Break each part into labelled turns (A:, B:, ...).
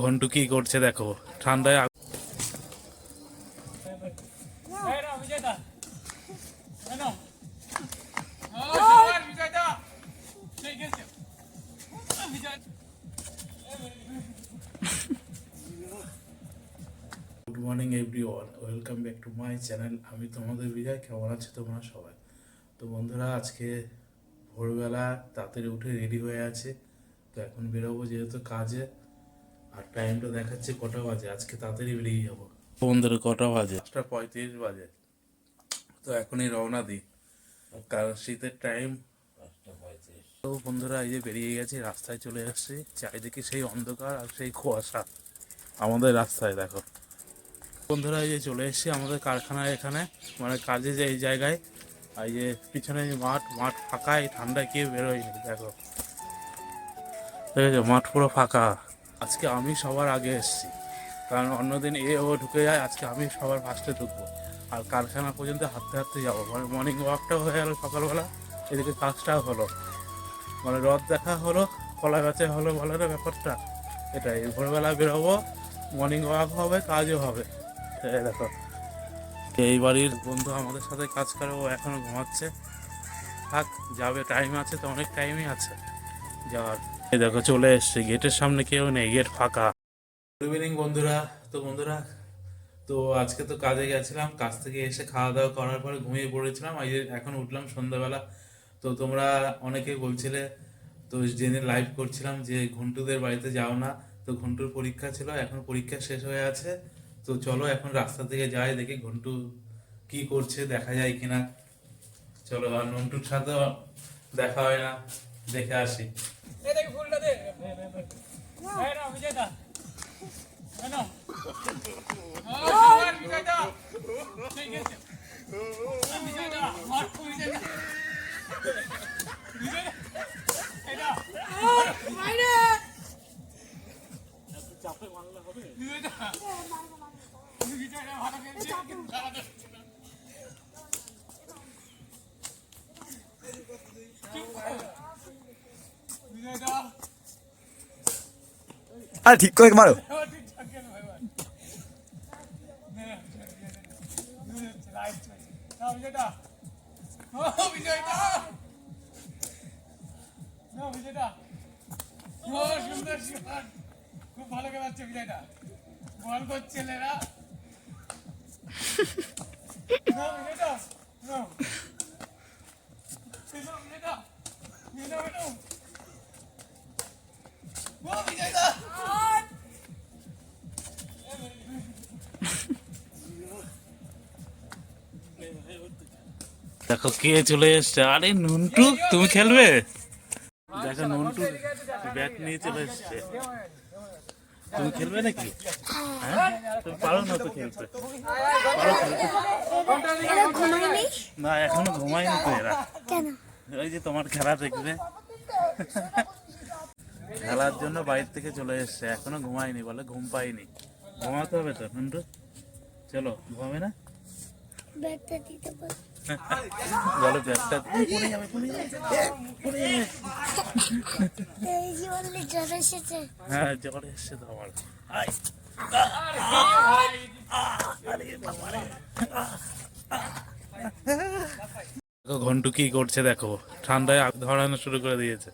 A: ঘন্টু কি করছে দেখো, ঠান্ডায় good morning everyone welcome back to my channel আমি তোমাদের বিজয় কেমন আছে তোমরা সবাই? তো বন্ধুরা আজকে ভোরবেলা তাড়াতাড়ি উঠে রেডি হয়ে আছে। তো এখন বেরোবো যেহেতু কাজে আর টাইমটা দেখাচ্ছে কটা বাজে। আজকে তাড়াতাড়ি বেরিয়ে যাব। বন্ধুরা কটা বাজে? পাঁচটা পঁয়ত্রিশ বাজে। তো এখনই রওনা দিই। কারণ শীতের টাইম তো বন্ধুরা এই যে বেরিয়ে গেছি রাস্তায় চলে এসেছি। চারিদিকে সেই অন্ধকার আর সেই কুয়াশা। আমাদের রাস্তায় দেখো। বন্ধুরা এই যে চলে এসেছি আমাদের কারখানায় এখানে। মানে কাজে যে এই জায়গায়। আর যে পিছনে মাঠ মাঠ ফাঁকা, এই ঠান্ডায় কেউ বেরোয়নি, দেখো। ঠিক আছে মাঠ পুরো ফাঁকা। আজকে আমি সবার আগে এসেছি। কারণ অন্যদিন এ ও ঢুকে যায়, আজকে আমি সবার ফার্স্টে ঢুকবো। আর কারখানা পর্যন্ত হাঁটতে হাঁটতে যাব। মানে মর্নিং ওয়াকটাও হয়ে গেলো সকালবেলা। এদিকে কাজটাও হলো। মানে রথ দেখা হলো, কলা গাছে হলো, বলে না ব্যাপারটা। এটাই। ভোরবেলা বেরোবো মর্নিং ওয়াক হবে, কাজও হবে। দেখো। এই বাড়ির বন্ধু আমাদের সাথে কাজ করে, ও এখনও ঘুমাচ্ছে। থাক, যাবে টাইম আছে তো, অনেক টাইমই আছে যাওয়ার। এই দেখো, চলে এসছে। গেটের সামনে কেউ নেই, গেট ফাঁকা। গুড ইভিনিং বন্ধুরা। তো বন্ধুরা, তো আজকে তো কাজে গেছিলাম, কাজ থেকে এসে খাওয়া দাওয়া করার পরে ঘুমিয়ে পড়েছিলাম। এই এখন উঠলাম সন্ধ্যাবেলা। তো তোমরা অনেকেই বলছিলে, তো জেনে লাইভ করছিলাম যে ঘন্টুদের বাড়িতে যাও না। তো ঘন্টুর পরীক্ষা ছিল, এখন পরীক্ষা শেষ হয়ে আছে। তো চলো এখন রাস্তা থেকে যাই, দেখি ঘন্টু কি করছে, দেখা যায় কিনা। চলো, আর নন্টুর সাথে দেখা হয় না, দেখে আসি।
B: আরে ঠিক
C: করে মারো।
B: খুব ভালো খেলাচ্ছে বিজয়টা বল করছে ছেলেরা।
A: দেখো কে চলে এসছে? আরে নন্টু তুমি খেলবে? দেখো নন্টু ব্যাট নিয়ে চলে এসছে। তুমি খেলবে নাকি? হ্যাঁ? তুমি পারো না তো খেলতে? পারো খেলতে না এখনও ঘুমায়নি তো এরা। ওই যে তোমার খেলা দেখবে। খেলার জন্য বাইরে থেকে চলে এসছে। এখনও ঘুমায়নি বলে ঘুম পাইনি ঘুমাতে হবে তো নন্টু? চলো ঘুমাবে না?
D: ব্যাগটা দিতে
A: বলো ব্যাগটা। যাবে যাবে যাবে
D: এই যে বললি জ্বর এসেছে।
A: হ্যাঁ জ্বর এসছে তো আমার। আয়। দেখো ঘন্টু কি করছে দেখো ঠান্ডায় আগ ধরানো শুরু করে দিয়েছে।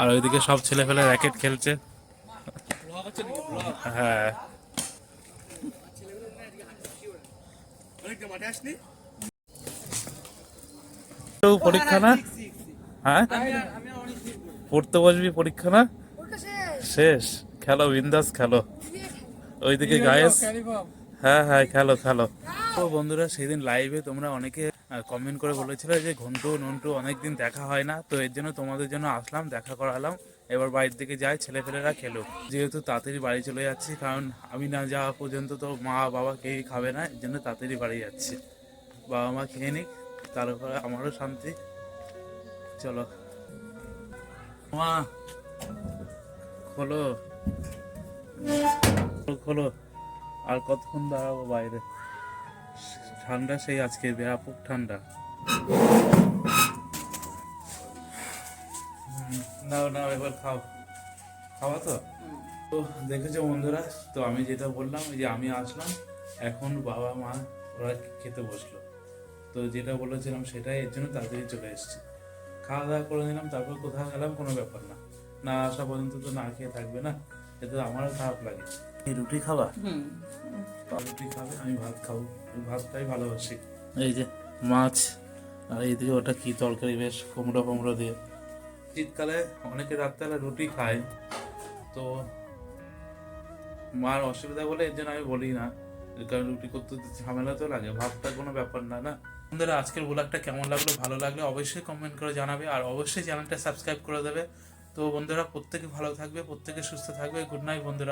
A: আর ওইদিকে সব ছেলে ফেলে র্যাকেট খেলছে। হ্যাঁ। পরীক্ষা না? হ্যাঁ? পড়তে বসবি পরীক্ষা না? শেষ। খেলো বিন্দাস খেলো। ওইদিকে গায়েস হ্যাঁ হ্যাঁ খেলো খেলো। তো বন্ধুরা সেদিন লাইভে তোমরা অনেকে কমেন্ট করে বলেছিলে যে ঘন্টু নন্টু অনেকদিন দেখা হয় না তো এর জন্য তোমাদের জন্য আসলাম দেখা করালাম। এবার বাড়ির দিকে যায়, ছেলেপেলেরা খেলুক যেহেতু তাড়াতাড়ি বাড়ি চলে যাচ্ছি, কারণ আমি না যাওয়া পর্যন্ত তো মা বাবা কেউই খাবে না এর জন্য তাড়াতাড়ি বাড়ি যাচ্ছি। বাবা মা খেয়ে নিক তারপরে আমারও শান্তি। চলো। মা, খোলো। খোলো। আর কতক্ষণ দাঁড়াবো বাইরে? ঠান্ডা সেই আজকে ব্যাপক ঠান্ডা। নাও নাও এবার খাও। খাওয়া তো? তো দেখেছ বন্ধুরা তো আমি যেটা বললাম যে আমি আসলাম এখন বাবা মা ওরা খেতে বসল। তো যেটা বলেছিলাম সেটাই এর জন্য তাড়াতাড়ি চলে এসেছি। খাওয়া দাওয়া করে নিলাম তারপর কোথাও গেলাম কোনো ব্যাপার না। না আসা পর্যন্ত তো না খেয়ে থাকবে না এতে আমারও খারাপ লাগে। এই রুটি খাবা? রুটি খাবে আমি ভাত খাব ভাতটাই ভালোবাসি। এই যে মাছ আর এইদিকে ওটা কি তরকারি বেশ কুমড়ো কুমড়ো দিয়ে। শীতকালে অনেকে রাত্রেবেলা রুটি খায়। তো মার অসুবিধা বলে এর জন্য আমি বলি না। কারণ রুটি করতে ঝামেলা তো লাগে ভাবটা কোনো ব্যাপার না না? বন্ধুরা, আজকের ব্লগটা কেমন লাগল? ভালো লাগলে অবশ্যই কমেন্ট করে জানাবে আর অবশ্যই চ্যানেলটা সাবস্ক্রাইব করে দেবে। তো বন্ধুরা, প্রত্যেকে ভালো থাকবে, প্রত্যেকে সুস্থ থাকবে। গুড নাইট বন্ধুরা।